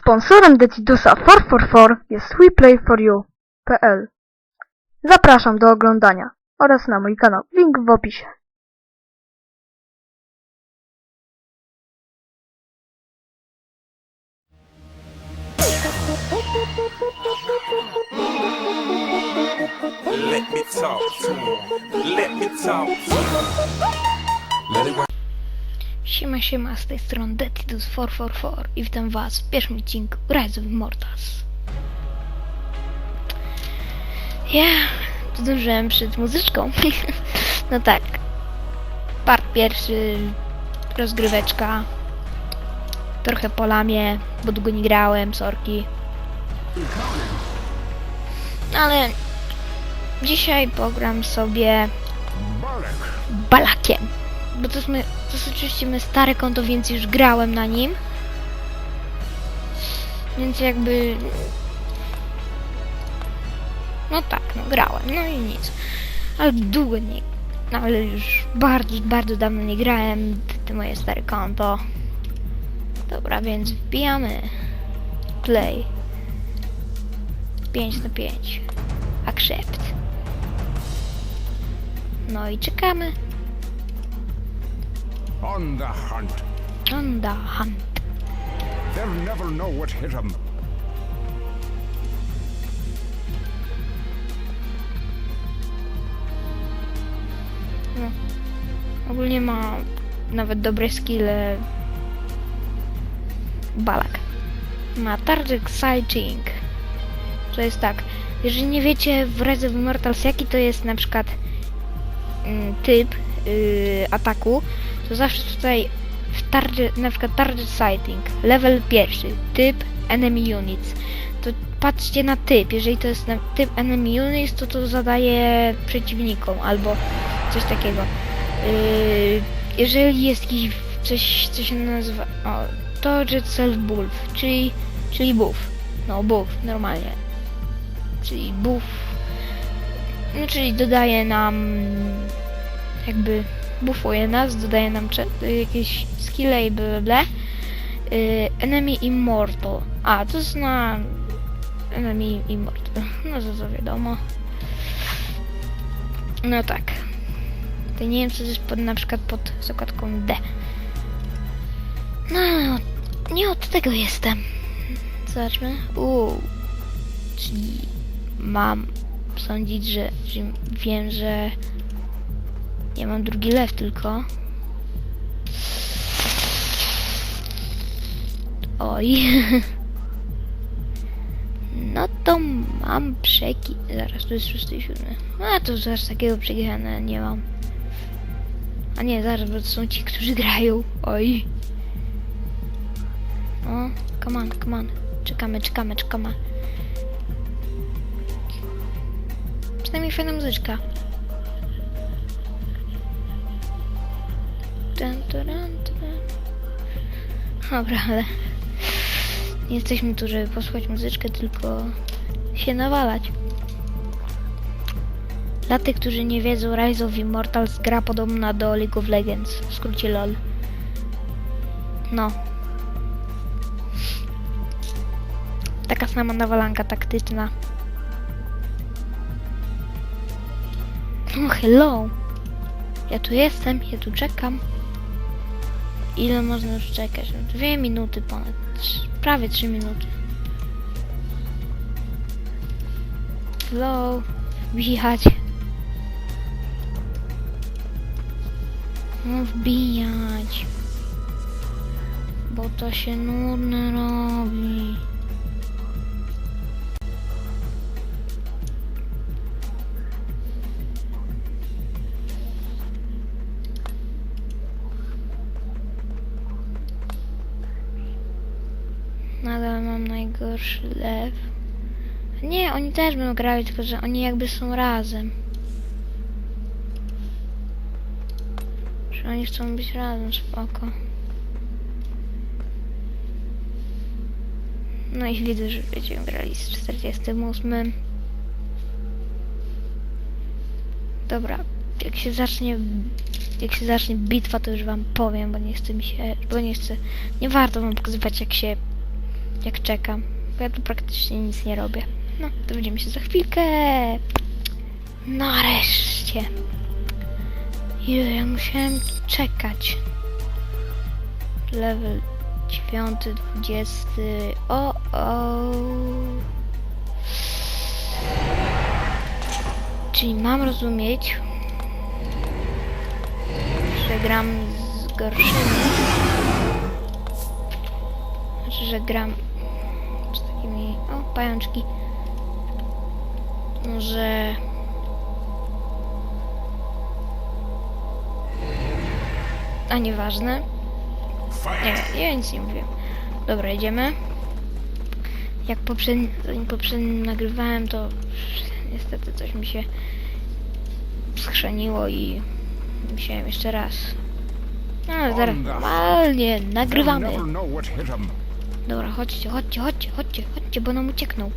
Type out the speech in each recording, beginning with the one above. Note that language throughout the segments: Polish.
Sponsorem Decidusa 444 jest WePlayForYou.pl Zapraszam do oglądania oraz na mój kanał. Link w opisie. Let me talk to. Let me talk to. Let it. Siema, siema, z tej strony Detidus444 i witam was w pierwszym odcinku Rise of Immortals. Ja zdążyłem przed muzyczką. no tak. Part pierwszy, rozgryweczka. Trochę po lamie, bo długo nie grałem, sorki. Ale dzisiaj pogram sobie Balakiem. Bo to jest, my, to jest oczywiście moje stare konto, więc już grałem na nim. Więc jakby... No tak, no grałem, no i nic. Ale długo nie... No ale już bardzo, bardzo dawno nie grałem te moje stare konto. Dobra, więc wbijamy. Play. 5 na 5. Accept. No i czekamy. On the hunt. On the hunt. They'll never know what hit 'em. Ogólnie ma nawet dobre skille. Balak. Ma target exciting. To jest tak. Jeżeli nie wiecie w Rise of Immortals jaki to jest na przykład mm, typ yy, ataku, to zawsze tutaj w target, na przykład target sighting, level pierwszy, typ enemy units. To patrzcie na typ. Jeżeli to jest typ enemy units, to to zadaje przeciwnikom albo coś takiego. Yy, jeżeli jest jakiś coś, co się nazywa o, Target Self Buff, czyli, czyli buff. No, buff, normalnie. Czyli buff. No, czyli dodaje nam jakby buffuje nas, dodaje nam jakieś skille i bla. Yy, enemy Immortal. A, to jest na Enemy Immortal. No to to wiadomo. No tak. To nie wiem, co jest pod, na przykład pod zakładką D. No, nie od tego jestem. Zobaczmy. Uuu. Czyli mam sądzić, że, że wiem, że ja mam drugi lew tylko. Oj. No to mam przeki... Zaraz, tu jest 67. A to zaraz takiego przegrana nie mam. A nie, zaraz, bo to są ci, którzy grają. Oj. O, come on, come on. Czekamy, czekamy, czekamy. Przynajmniej fajna muzyczka. Dobra, ale nie jesteśmy tu, żeby posłuchać muzyczkę, tylko się nawalać. Dla tych, którzy nie wiedzą, Rise of Immortals gra podobna do League of Legends, w skrócie LOL. No. Taka sama nawalanka taktyczna. No hello! Ja tu jestem, ja tu czekam. Ile można już czekać? No, dwie minuty ponad. Prawie trzy minuty. Hello? Wbijać. No wbijać. Bo to się nudne robi. Najgorszy lew. Nie, oni też będą grali, tylko że oni jakby są razem. Że oni chcą być razem, spoko. No i widzę, że będziemy grali z 48. Dobra, jak się zacznie jak się zacznie bitwa, to już wam powiem, bo nie chcę mi się, bo nie chcę, nie warto wam pokazywać jak się jak czekam. Bo ja tu praktycznie nic nie robię. No, to widzimy się za chwilkę. Nareszcie. Ile ja musiałem czekać. Level 9, 20. O, o. Czyli mam rozumieć, że gram z gorszymi. Znaczy, że gram pajączki. Że. A nieważne. Nie, ja nic nie mówię. Dobra, idziemy. Jak poprzedni, zanim poprzednim nagrywałem, to niestety coś mi się schrzeniło i musiałem jeszcze raz. No, ale zaraz normalnie They'll nagrywamy. Dobra, chodźcie, chodźcie, chodźcie, chodźcie, chodźcie, bo nam ucieknął.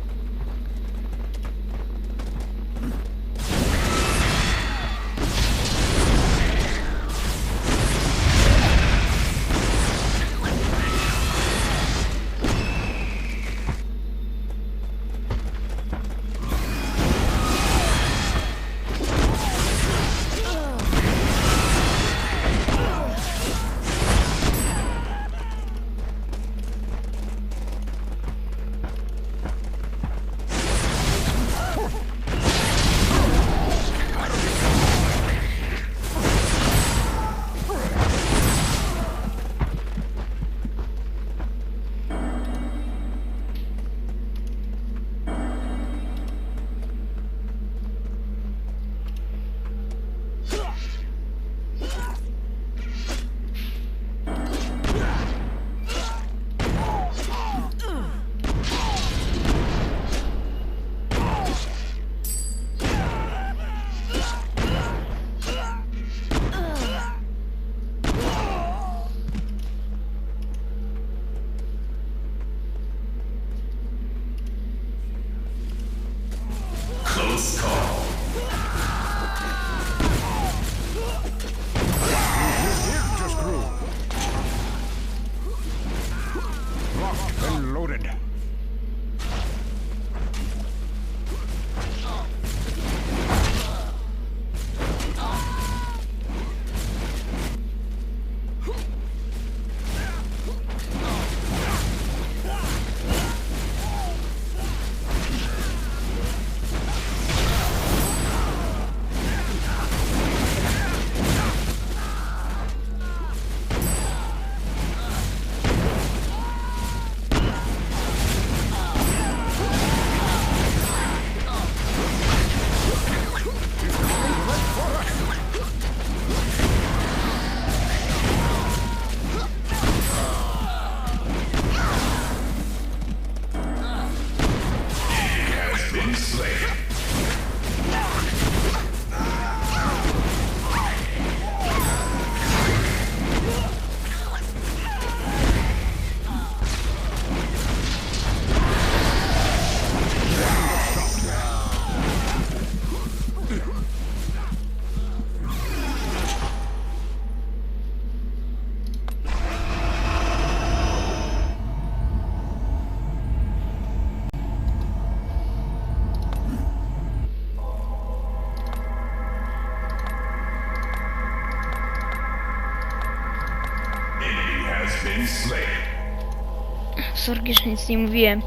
Sorki, że nic nie mówiłem.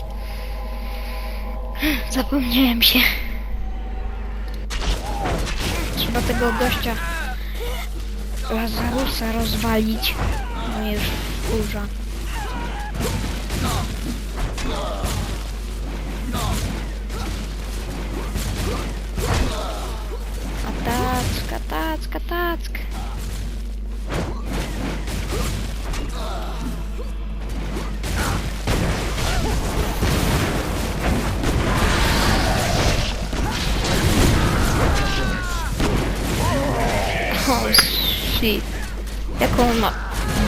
Zapomniałem się. Trzeba tego gościa Lazarusa rozwalić. No już wkurza. A tacka, tacka, Oh shit. Jaką on ma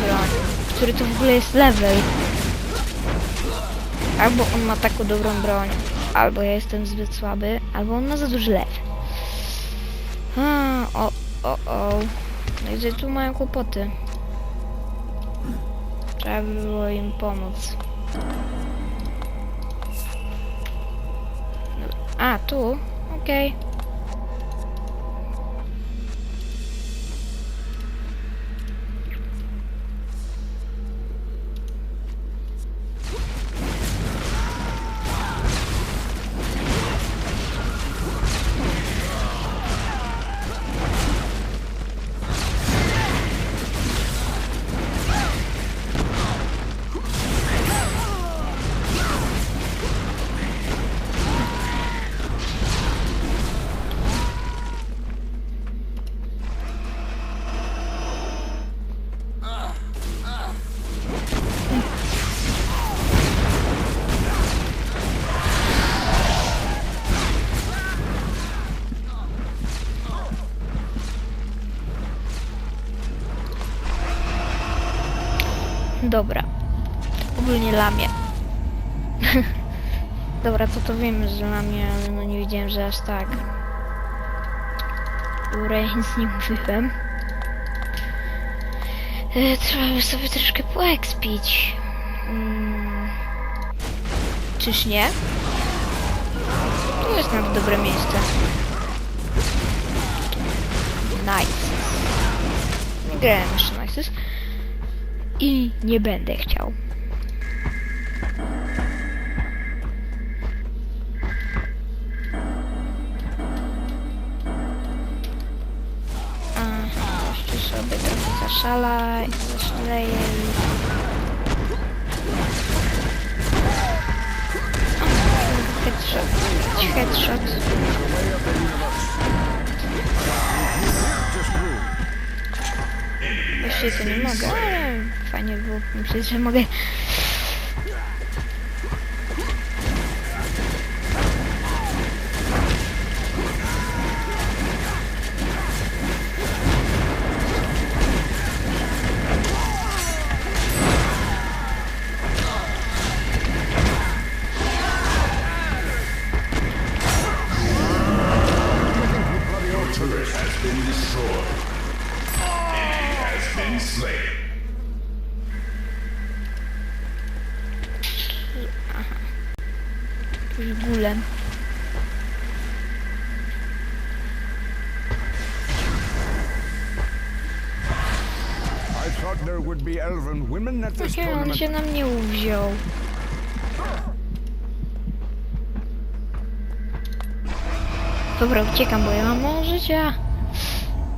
broń? Który to w ogóle jest level? Albo on ma taką dobrą broń, albo ja jestem zbyt słaby, albo on ma za duży lew. Hmm, o, o, o. No i że tu mają kłopoty. Trzeba by było im pomóc. A, tu? Okej. Okay. Dobra. Ogólnie lamię. Dobra, to to wiemy, że lamię, ale no nie wiedziałem, że aż tak. Dobra, ja nic nie mówiłem. E, trzeba by sobie troszkę poekspić. Mm. Czyż nie? Tu jest nawet dobre miejsce. Nice. Nie grałem jeszcze Nice. I nie będę chciał. A, jeszcze sobie trochę zaszala, zaszaleję headshot. Headshot. Właściwie to nie mogę, ale fajnie było myśleć, że mogę. There would be elven women at this Nie, on się na mnie uwziął. Dobra, uciekam, bo ja mam mało życia.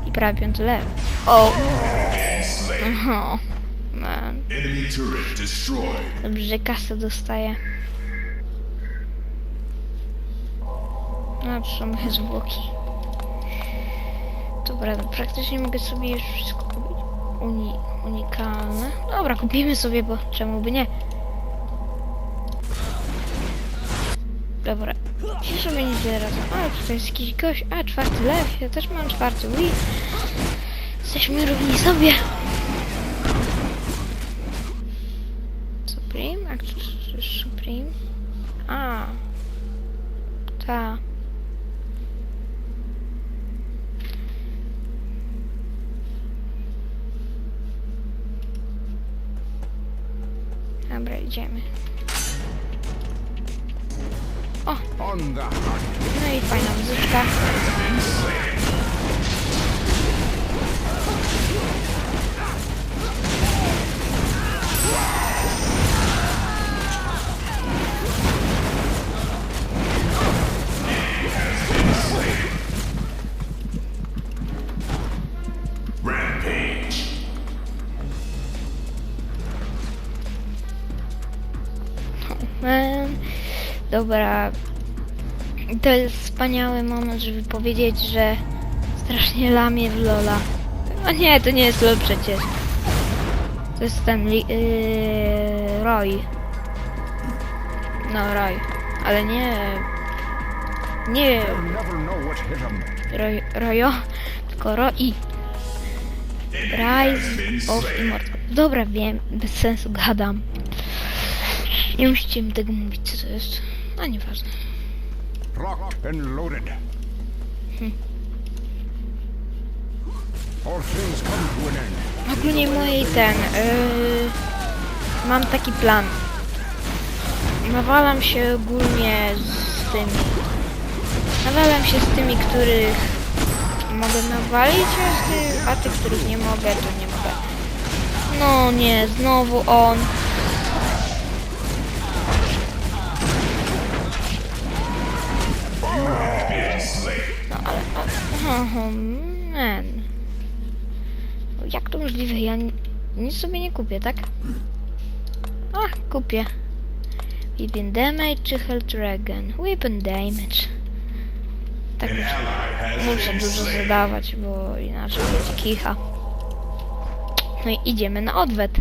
I prawie piąty level. O! Oho. Man. Dobrze, że kasę dostaję. No, to są moje zwłoki. Dobra, no, praktycznie mogę sobie już wszystko kupić. Uni unikalne. Dobra, kupimy sobie, bo czemu by nie? Dobra. Ja sobie nie zaraz. A, tutaj jest jakiś gość. A, czwarty lew. Ja też mam czwarty. Ui. Jesteśmy równi sobie. Dobra. To jest wspaniały moment, żeby powiedzieć, że strasznie lamię w Lola. A nie, to nie jest LOL przecież. To jest ten li- yy, Roy. No, Roy. Ale nie... Nie. Roy, Royo, tylko Roi. Rise of Immortal. Dobra, wiem, bez sensu gadam. Nie musicie mi tego mówić, co to jest. A nieważne. Locked and loaded. End. Ogólnie mojej ten. Yy, mam taki plan. Nawalam się ogólnie z tymi. Nawalam się z tymi, których mogę nawalić, a, tych, a tych, których nie mogę, to nie mogę. No nie, znowu on. No ale... Oh, man. Jak to możliwe? Ja ni- nic sobie nie kupię, tak? Ach, kupię. Weapon damage czy health dragon? Weapon damage. Tak muszę dużo zadawać, bo inaczej będzie kicha. No i idziemy na odwet.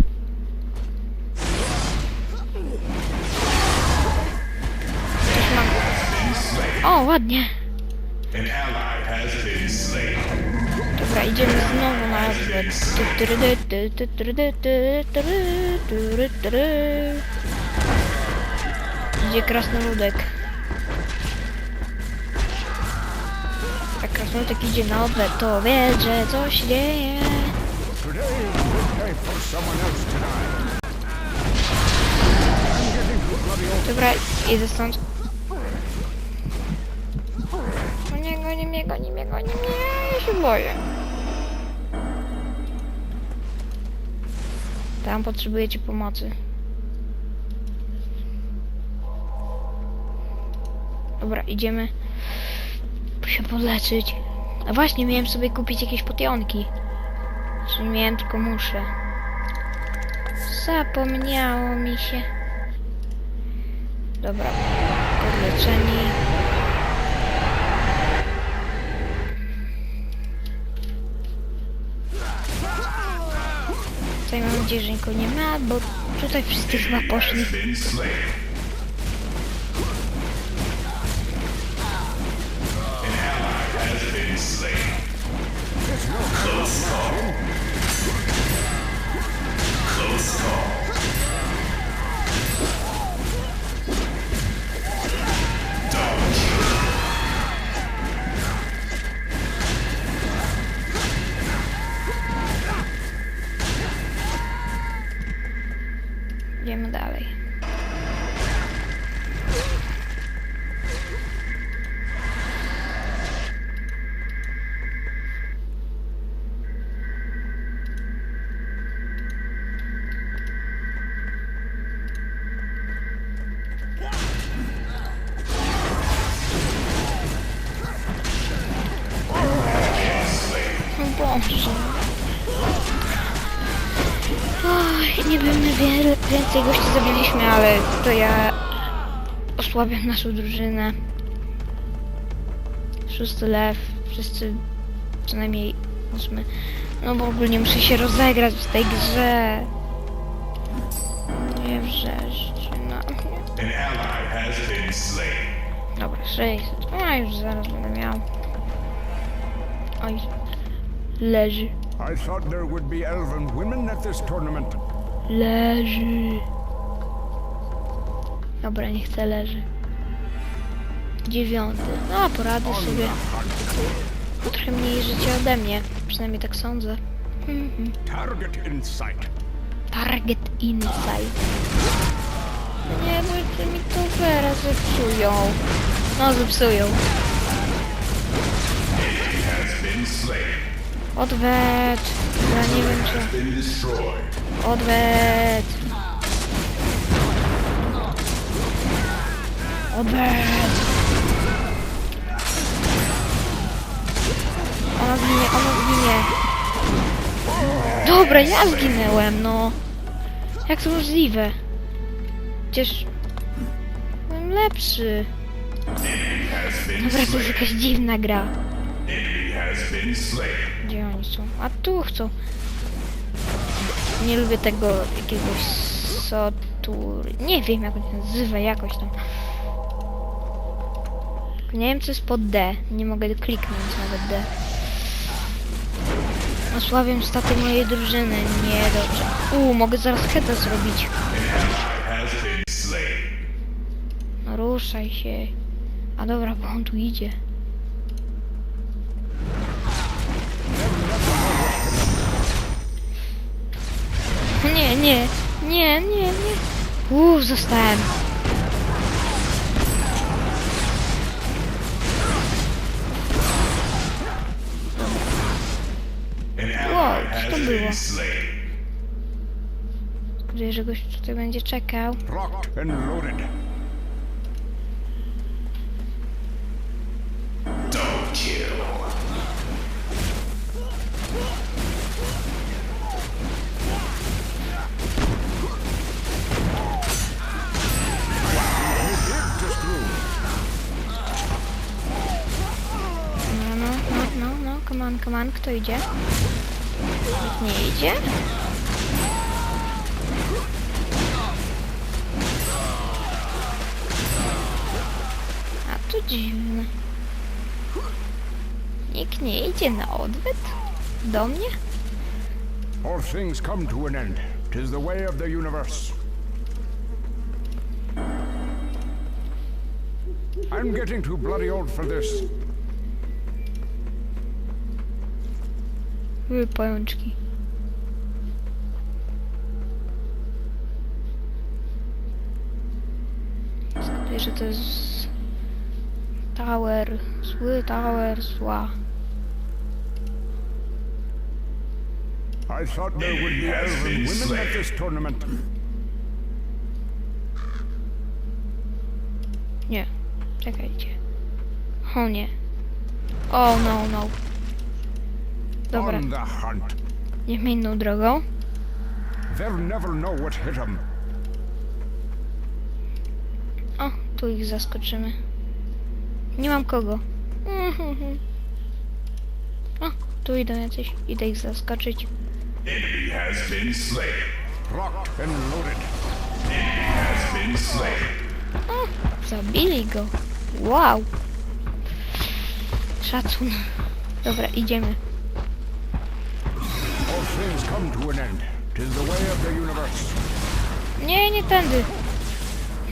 O, ładnie. Dobra, idziemy znowu na. Idzie krasnoludek. Jak krasnoludek idzie na odwet, to wie, że coś dzieje. Today is a goni mnie, goni mnie, goni mnie, ja się boję. Tam potrzebujecie pomocy. Dobra, idziemy się podleczyć. A właśnie, miałem sobie kupić jakieś potionki. Czy miałem, tylko muszę. Zapomniało mi się. Dobra, podleczeni. Tutaj mam nadzieję, że nikogo nie ma, bo tutaj wszyscy chyba poszli. Oj, nie wiem, my wiele, więcej gości zabiliśmy, ale to ja osłabiam naszą drużynę. Szósty lew, wszyscy co najmniej ósmy. No bo ogólnie muszę się rozegrać w tej grze. Nie na mnie. Dobra, 600. A już zaraz będę miał. Oj, leży. I thought there would be elven women at this tournament. Leży. Dobra, nie chcę leży. Dziewiąty. No, poradzę sobie. Trochę mniej życia ode mnie. Przynajmniej tak sądzę. Mhm. Target in sight. Target insight. No nie, bo mi to teraz zepsują. No, zepsują. Odwet. Ja nie wiem czy... Odwet. Odwet. Ona zginie, ona zginie. Dobra, ja zginęłem, no. Jak to możliwe? Przecież... Byłem lepszy. Dobra, to jest jakaś dziwna gra. Gdzie oni są? A tu chcą. Nie lubię tego jakiegoś sotur... Nie wiem jak on się nazywa, jakoś tam. Nie wiem co jest pod D. Nie mogę kliknąć nawet D. Osłabiam staty mojej drużyny. Nie dobrze. Uuu, mogę zaraz heta zrobić. No ruszaj się. A dobra, bo on tu idzie. nie, nie, nie, nie. Uff, zostałem. Wow, co to było? Zgaduję, że gość tutaj będzie czekał. On, kto idzie? Nikt nie idzie? A to dziwne. Nikt nie idzie na odwyt? Do mnie? All things come to an end. Tis the way of the universe. I'm getting too bloody old for this. Były pajączki. Skupię, że to jest tower, zły tower, zła. I thought there would be elven women at this tournament. Nie, czekajcie. O nie. O no, no. Dobra, On the hunt. niech inną drogą. They'll never know what hit them. O, tu ich zaskoczymy. Nie mam kogo. O, tu idą jacyś. Idę ich zaskoczyć. Enemy has been slain. Locked and loaded. Has been slain. Zabili go. Wow. Szacun. Dobra, idziemy. Nie, nie tędy.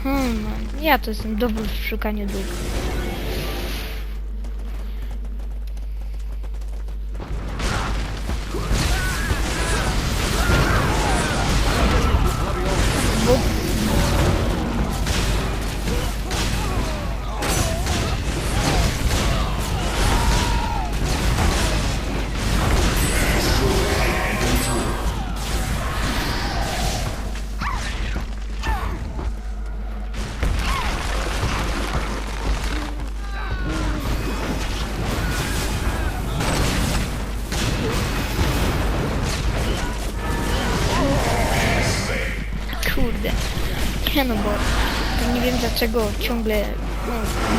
Hmm, ja to jestem dobry w szukaniu dróg. Nie no bo nie wiem dlaczego ciągle no,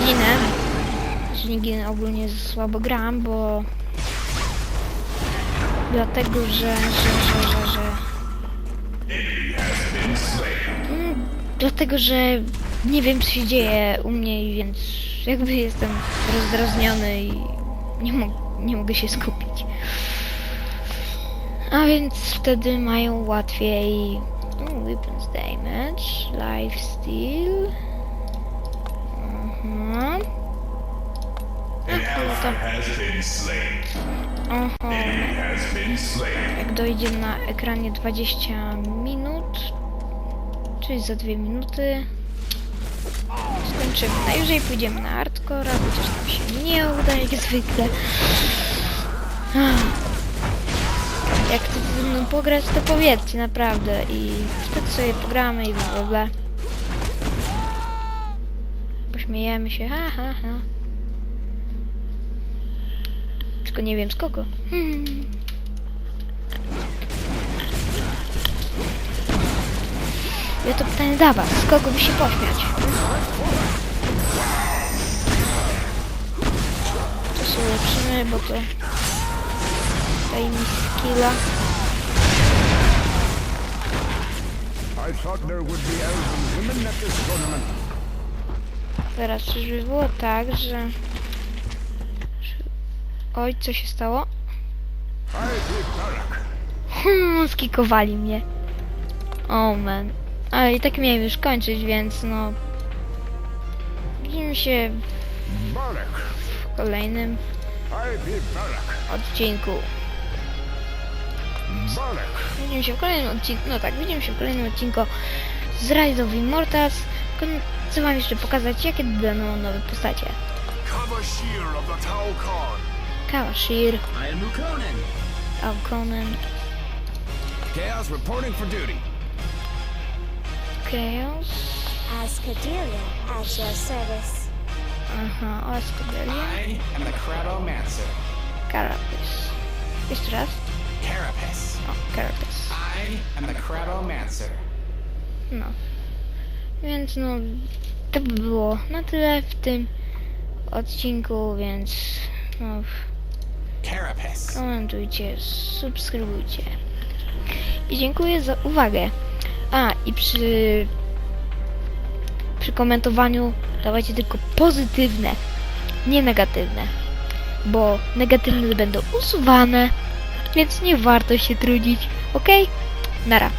ginę. Że nie ginę ogólnie słabo gram, bo dlatego, że, że, że, że, że Mm, dlatego, że nie wiem co się dzieje u mnie, więc jakby jestem rozdrażniony i nie, mo- nie mogę się skupić. A więc wtedy mają łatwiej mm, weapons damage, lifesteal. Mhm. Aha. Slain. Jak dojdzie na ekranie 20 minut, czyli za 2 minuty, skończymy. Najwyżej pójdziemy na hardcore, chociaż nam się nie uda jak zwykle. Mną pograć, to powiedzcie naprawdę i wtedy sobie pogramy i w ogóle. Pośmiejemy się, ha ha ha. Tylko nie wiem z kogo. Hmm. Ja to pytanie dla was. Z kogo by się pośmiać? To sobie ulepszymy, bo to daje mi skilla. I thought there would be elven women at this tournament. Teraz czyżby było tak, że... Oj, co się stało? Hmm, skikowali mnie. Oh man. Ale i tak miałem już kończyć, więc no... Widzimy się w kolejnym odcinku. Widzimy się w kolejnym odcinku. No tak, widzimy się w kolejnym odcinku z Rise of Immortals. Chcę wam jeszcze pokazać, jakie dodano nowe postacie. Kavashir of the Tau Khan. Kawashir, I am Lukonen. Alkonen. Chaos reporting for duty. Chaos. Ascadelia at your service. Aha, Oscadelia. I am the Cratomancer. Carapace. Jeszcze raz. Carapace. O, Carapace. I am the Cratomancer. No. Więc no, to by było na tyle w tym odcinku, więc no, Carapace. komentujcie, subskrybujcie. I dziękuję za uwagę. A, i przy przy komentowaniu dawajcie tylko pozytywne, nie negatywne. Bo negatywne będą usuwane, więc nie warto się trudzić. Ok? Nara.